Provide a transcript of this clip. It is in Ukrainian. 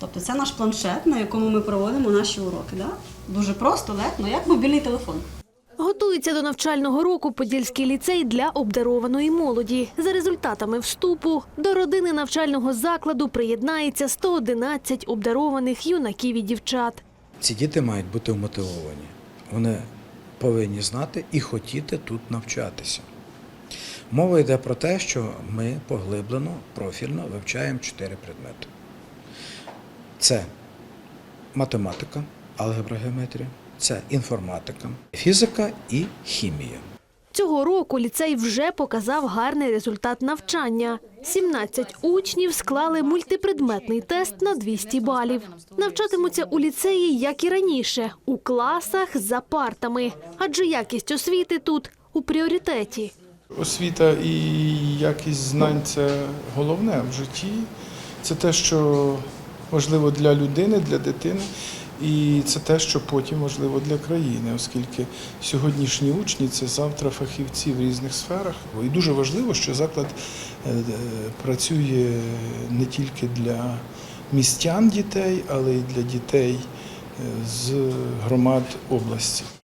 Тобто це наш планшет, на якому ми проводимо наші уроки. Да? Дуже просто, легко, як мобільний телефон. Готується до навчального року Подільський ліцей для обдарованої молоді. За результатами вступу до родини навчального закладу приєднається 111 обдарованих юнаків і дівчат. Ці діти мають бути вмотивовані. Вони повинні знати і хотіти тут навчатися. Мова йде про те, що ми поглиблено, профільно вивчаємо чотири предмети. Це математика, алгебра, геометрія, це інформатика, фізика і хімія. Цього року ліцей вже показав гарний результат навчання. 17 учнів склали мультипредметний тест на 200 балів. Навчатимуться у ліцеї, як і раніше, у класах за партами, адже якість освіти тут у пріоритеті. Освіта і якість знань це головне в житті. Це те, що важливо для людини, для дитини, і це те, що потім важливо для країни, оскільки сьогоднішні учні це завтра фахівці в різних сферах. І дуже важливо, що заклад е, е, працює не тільки для містян дітей, але й для дітей е, з громад області.